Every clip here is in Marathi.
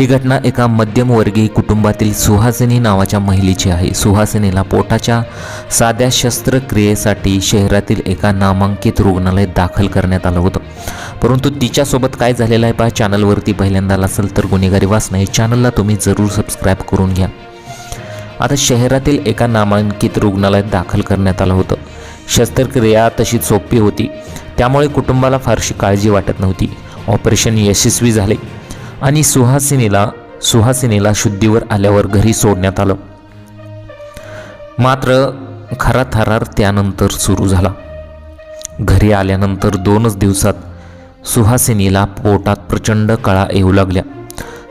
ही घटना एका मध्यमवर्गीय कुटुंबातील सुहासिनी नावाच्या महिलेची आहे. सुहासिनीला पोटाच्या साध्या शस्त्रक्रियेसाठी शहरातील एका नामांकित रुग्णालयात दाखल करण्यात आलं होतं. परंतु तिच्यासोबत काय झालेलं आहे पहा चॅनलवरती पहिल्यांदा असेल तर गुन्हेगारी वाचना नाही चॅनलला तुम्ही जरूर सबस्क्राईब करून घ्या. आता शहरातील एका नामांकित रुग्णालयात दाखल करण्यात आलं होतं. शस्त्रक्रिया तशी सोपी होती. त्यामुळे कुटुंबाला फारशी काळजी वाटत नव्हती. ऑपरेशन यशस्वी झाले. आणि सुहासिनीला सुहासिनीला शुद्धीवर आल्यावर घरी सोडण्यात आलं. मात्र खरा थरार त्यानंतर सुरू झाला. घरी आल्यानंतर दोनच दिवसात सुहासिनीला पोटात प्रचंड कळा येऊ लागल्या.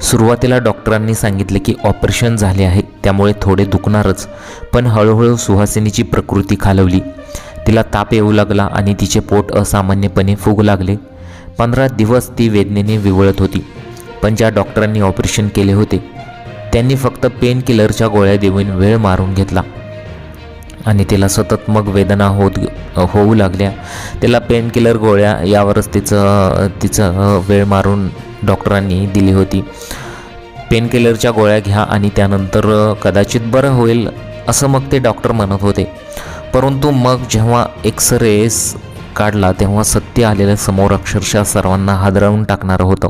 सुरुवातीला डॉक्टरांनी सांगितले की ऑपरेशन झाले आहे त्यामुळे थोडे दुखणारच पण हळूहळू सुहासिनीची प्रकृती खालवली. तिला ताप येऊ लागला आणि तिचे पोट असामान्यपणे फुगू लागले. पंधरा दिवस ती वेदनेने विवळत होती. पण ज्या डॉक्टरांनी ऑपरेशन केले होते त्यांनी फक्त पेन किलरच्या गोळ्या देऊन वेळ मारून घेतला. आणि तिला सतत मग वेदना होत होऊ लागल्या. तिला पेन किलर गोळ्या यावरच तिचं तिचं वेळ मारून डॉक्टरांनी दिली होती. पेन किलरच्या गोळ्या घ्या आणि त्यानंतर कदाचित बरं होईल असं मग ते डॉक्टर म्हणत होते. परंतु मग जेव्हा एक्सरेस काढला तेव्हा सत्य आलेलं समोर अक्षरशः सर्वांना हादरवून टाकणारं होतं.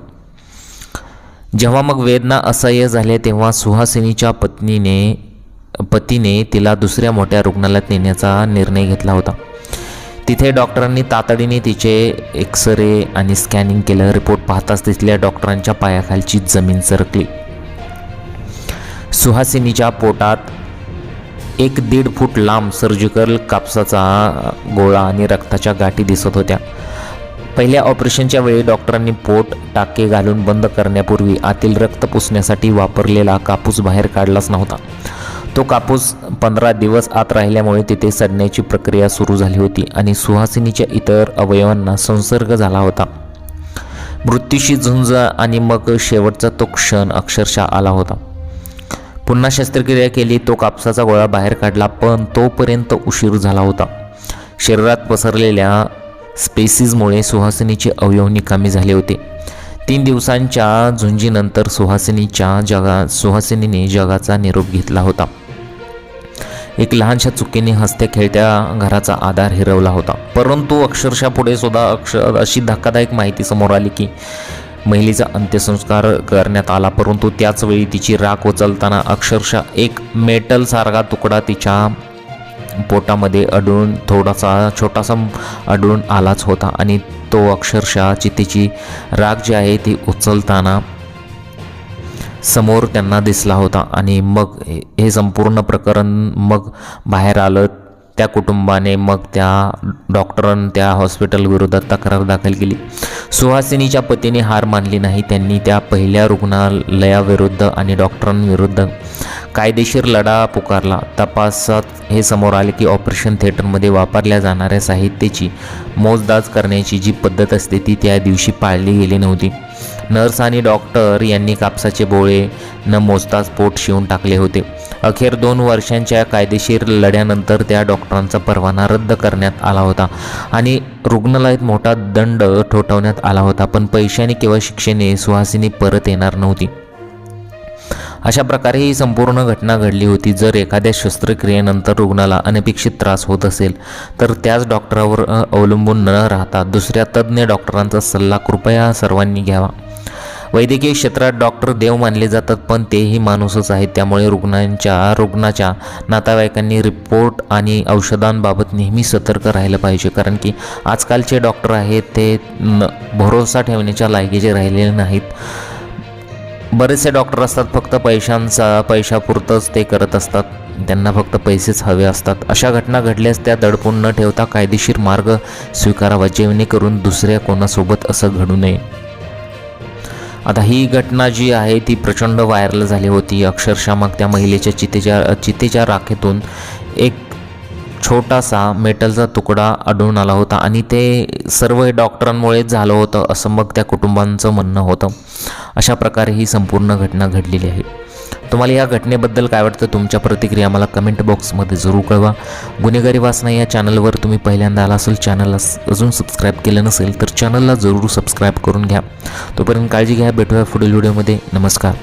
जेव्हा मग वेदना असह्य झाले तेव्हा सुहासिनीच्या पत्नीने पतीने तिला दुसऱ्या मोठ्या रुग्णालयात नेण्याचा निर्णय घेतला होता. तिथे डॉक्टरांनी तातडीने तिचे एक्सरे आणि स्कॅनिंग केलं. रिपोर्ट पाहताच तिथल्या डॉक्टरांच्या पायाखालची जमीन सरकली. सुहासिनीच्या पोटात एक दीड फूट लांब सर्जिकल कापसाचा गोळा आणि रक्ताच्या गाठी दिसत होत्या. पहिल्या ऑपरेशनच्या वेळी डॉक्टरांनी पोट टाके घालून बंद करण्यापूर्वी आतील रक्त पुसण्यासाठी वापरलेला कापूस बाहेर काढलाच नव्हता. तो कापूस पंधरा दिवस आत राहिल्यामुळे तिथे सडण्याची प्रक्रिया सुरू झाली होती आणि सुहासिनीच्या इतर अवयवांना संसर्ग झाला होता. मृत्यूशी झुंज आणि मग शेवटचा तो क्षण अक्षरशः आला होता. पुन्हा शस्त्रक्रिया केली तो कापसाचा गोळा बाहेर काढला पण तोपर्यंत उशीर झाला होता. शरीरात पसरलेल्या स्पेसिसमुळे सुहासिनीचे अवयव निकामी झाले होते. तीन दिवसांच्या झुंजीनंतर सुहासिनीच्या जगा सुहासिनीने जगाचा निरोप घेतला होता. एक लहानशा चुकीने हसत्या खेळत्या घराचा आधार हिरवला होता. परंतु अक्षरशः पुढे सुद्धा अक्षर अशी धक्कादायक माहिती समोर आली की महिलेचा अंत्यसंस्कार करण्यात आला. परंतु त्याचवेळी तिची राख उचलताना अक्षरशः एक मेटलसारखा तुकडा तिच्या पोटामध्ये अडून थोडासा छोटासा अडून आलाच होता आणि तो अक्षरशः चितेची राग जी आहे ती उचलताना समोर त्यांना दिसला होता आणि मग हे संपूर्ण प्रकरण मग बाहेर आलं. त्या कुटुंबाने मग त्या डॉक्टरांनी त्या हॉस्पिटलविरोधात तक्रार दाखल केली. सुहासिनीच्या पतीने हार मानली नाही. त्यांनी त्या पहिल्या रुग्णालयाविरुद्ध आणि डॉक्टरांविरुद्ध कायदेशीर लढा पुकारला. तपासात हे समोर आले की ऑपरेशन थिएटरमध्ये वापरल्या जाणाऱ्या साहित्याची मोजदाज करण्याची जी पद्धत असते ती त्या दिवशी पाळली गेली नव्हती. नर्स आणि डॉक्टर यांनी कापसाचे बोळे न मोजताच पोट शिवून टाकले होते. अखेर दोन वर्षांच्या कायदेशीर लढ्यानंतर त्या डॉक्टरांचा परवाना रद्द करण्यात आला होता. आणि रुग्णालयात मोठा दंड ठोठावण्यात आला होता पण पैशाने किंवा शिक्षेने सुहासिनी परत येणार नव्हती. अशा प्रकारे ही संपूर्ण घटना घडली होती. जर एखाद्या शस्त्रक्रियेनंतर रुग्णाला अनपेक्षित त्रास होत असेल तर त्याच डॉक्टरावर अवलंबून न राहता दुसऱ्या तज्ज्ञ डॉक्टरांचा सल्ला कृपया सर्वांनी घ्यावा. वैद्यकीय क्षेत्रात डॉक्टर देव मानले जातात पण तेही माणूसच आहेत. त्यामुळे रुग्णांच्या रुग्णाच्या नातेवाईकांनी रिपोर्ट आणि औषधांबाबत नेहमी सतर्क राहिलं पाहिजे. कारण की आजकालचे डॉक्टर आहेत ते न भरोसा ठेवण्याच्या लायकीचे राहिलेले नाहीत. बरेचसे डॉक्टर असतात फक्त पैशांचा पैशापुरतंच ते करत असतात. त्यांना फक्त पैसेच हवे असतात. अशा घटना घडल्यास त्या दडपून न ठेवता कायदेशीर मार्ग स्वीकारावा जेणेकरून दुसऱ्या कोणासोबत असं घडू नये. आता ही घटना जी आहे ती प्रचंड व्हायरल झाली होती. अक्षरशः मग त्या महिलेच्या चितेच्या चितेच्या राखेतून एक छोटासा मेटलचा तुकडा आढळून आला होता आणि ते सर्व हे डॉक्टरांमुळेच झालं होतं असं मग त्या कुटुंबांचं म्हणणं होतं. अशा प्रकारे ही संपूर्ण घटना घडलेली आहे. तुम्हाला या घटनेबद्दल काय वाटतं? तुमच्या प्रतिक्रिया मला कमेंट बॉक्समध्ये जरूर कळवा. गुन्हेगारी वाचना या चॅनलवर तुम्ही पहिल्यांदा आला असेल चॅनलला अजून सबस्क्राईब केलं नसेल तर चॅनलला जरूर सबस्क्राईब करून घ्या. तोपर्यंत काळजी घ्या. भेटूया पुढील व्हिडिओमध्ये नमस्कार.